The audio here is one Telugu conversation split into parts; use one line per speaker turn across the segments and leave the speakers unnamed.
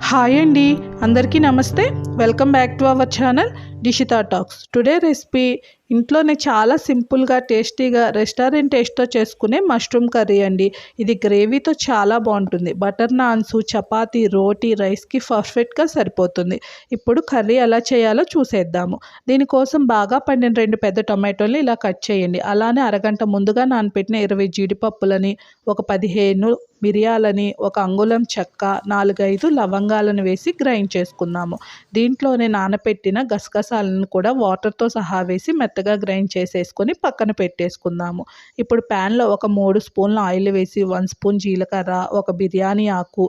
హాయ్ అండి. అందరికీ నమస్తే. Welcome back to our channel Dishita talks today recipe ఇంట్లోనే చాలా సింపుల్గా టేస్టీగా రెస్టారెంట్ టేస్ట్తో చేసుకునే మష్రూమ్ కర్రీ అండి. ఇది గ్రేవీతో చాలా బాగుంటుంది. బటర్ నాన్స్ చపాతీ రోటీ రైస్కి పర్ఫెక్ట్గా సరిపోతుంది. ఇప్పుడు కర్రీ ఎలా చేయాలో చూసేద్దాము. దీనికోసం బాగా పండిన రెండు పెద్ద టొమాటోలు ఇలా కట్ చేయండి. అలానే అరగంట ముందుగా నానపెట్టిన ఇరవై జీడిపప్పులని ఒక పదిహేను మిరియాలని ఒక అంగుళం చెక్క నాలుగైదు లవంగాలను వేసి గ్రైండ్ చేసుకుందాము దీంట్లోనే నానపెట్టిన గసగసాలను కూడా వాటర్తో సహా వేసి మెత్తగా గ్రైండ్ చేసేసుకొని పక్కన పెట్టేసుకుందాము ఇప్పుడు ప్యాన్లో ఒక మూడు స్పూన్ల ఆయిల్ వేసి వన్ స్పూన్ జీలకర్ర ఒక బిర్యానీ ఆకు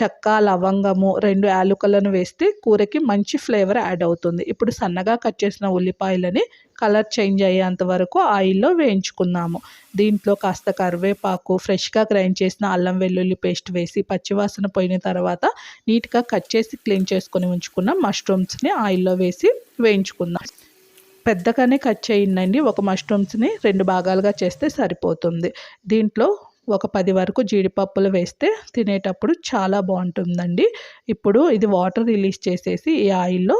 చెక్క లవంగము రెండు యాలుకలను వేస్తే కూరకి మంచి ఫ్లేవర్ యాడ్ అవుతుంది. ఇప్పుడు సన్నగా కట్ చేసిన ఉల్లిపాయలని కలర్ చేంజ్ అయ్యేంత వరకు ఆయిల్లో వేయించుకుందాము. దీంట్లో కాస్త కరివేపాకు ఫ్రెష్గా గ్రైండ్ చేసిన అల్లం వెల్లుల్లి పేస్ట్ వేసి పచ్చివాసన పోయిన తర్వాత నీట్గా కట్ చేసి క్లీన్ చేసుకొని ఉంచుకున్న మష్రూమ్స్ని ఆయిల్లో వేసి వేయించుకుందాం. పెద్దగానే కట్ చేయండి ఒక మష్రూమ్స్ని రెండు భాగాలుగా చేస్తే సరిపోతుంది. దీంట్లో ఒక పది వరకు జీడిపప్పులు వేస్తే తినేటప్పుడు చాలా బాగుంటుందండి. ఇప్పుడు ఇది వాటర్ రిలీజ్ చేసేసి ఈ ఆయిల్లో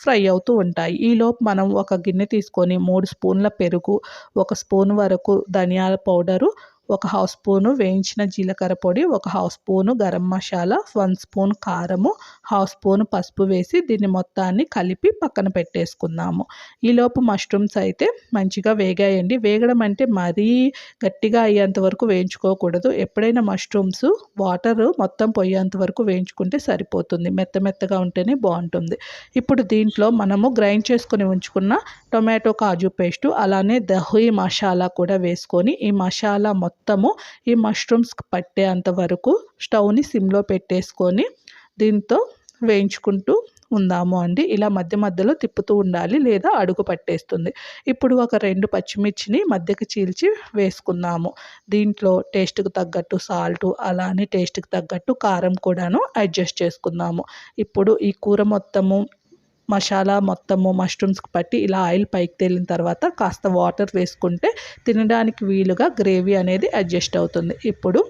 ఫ్రై అవుతూ ఉంటాయి. ఈలోపు మనం ఒక గిన్నె తీసుకొని మూడు స్పూన్ల పెరుగు ఒక స్పూన్ వరకు ధనియాల పౌడరు ఒక హాఫ్ స్పూను వేయించిన జీలకర్ర పొడి ఒక half spoon garam masala one spoon కారము హాఫ్ స్పూను పసుపు వేసి దీన్ని మొత్తాన్ని కలిపి పక్కన పెట్టేసుకుందాము. ఈలోపు మష్రూమ్స్ అయితే మంచిగా వేగాయండి. వేగడం అంటే మరీ గట్టిగా అయ్యేంత వరకు వేయించుకోకూడదు. ఎప్పుడైనా మష్రూమ్స్ వాటర్ మొత్తం పోయేంత వరకు వేయించుకుంటే సరిపోతుంది. మెత్త మెత్తగా ఉంటేనే బాగుంటుంది. ఇప్పుడు దీంట్లో మనము గ్రైండ్ చేసుకొని ఉంచుకున్న టొమాటో కాజు పేస్టు అలానే దహీ మసాలా కూడా వేసుకొని ఈ మసాలా మొత్తం మొత్తము ఈ మష్రూమ్స్కి పట్టేంత వరకు స్టవ్ని సిమ్లో పెట్టేసుకొని దీంతో వేయించుకుంటూ ఉందాము అండి. ఇలా మధ్య మధ్యలో తిప్పుతూ ఉండాలి లేదా అడుగు పట్టేస్తుంది. ఇప్పుడు ఒక రెండు పచ్చిమిర్చిని మధ్యకి చీల్చి వేసుకుందాము. దీంట్లో టేస్ట్కి తగ్గట్టు సాల్ట్ అలానే టేస్ట్కి తగ్గట్టు కారం కూడాను అడ్జస్ట్ చేసుకుందాము. ఇప్పుడు ఈ కూర మొత్తము మసాలా మొత్తము మష్రూమ్స్కి పట్టి ఇలా ఆయిల్ పైకి తేలిన తర్వాత కాస్త వాటర్ వేసుకుంటే తినడానికి వీలుగా గ్రేవీ అనేది అడ్జస్ట్ అవుతుంది. ఇప్పుడు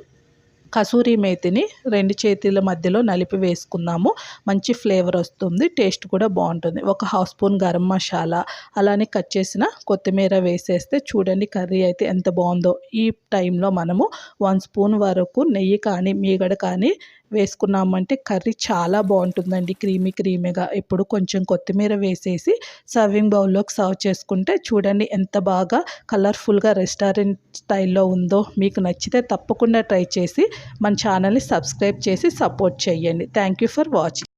కసూరి మేతిని రెండు చేతుల మధ్యలో నలిపి వేసుకున్నాము మంచి ఫ్లేవర్ వస్తుంది టేస్ట్ కూడా బాగుంటుంది. ఒక హాఫ్ స్పూన్ గరం మసాలా అలానే కట్ చేసిన కొత్తిమీర వేసేస్తే చూడండి కర్రీ అయితే ఎంత బాగుందో. ఈ టైంలో మనము వన్ స్పూన్ వరకు నెయ్యి కానీ మీగడ కానీ వేసుకున్నామంటే కర్రీ చాలా బాగుంటుందండి. క్రీమీ క్రీమీగా. ఇప్పుడు కొంచెం కొత్తిమీర వేసేసి సర్వింగ్ బౌల్లోకి సర్వ్ చేసుకుంటే చూడండి ఎంత బాగా కలర్ఫుల్గా రెస్టారెంట్ స్టైల్లో ఉందో. మీకు నచ్చితే తప్పకుండా ట్రై చేసి మన ఛానల్ని సబ్స్క్రైబ్ చేసి సపోర్ట్ చేయండి. Thank you for watching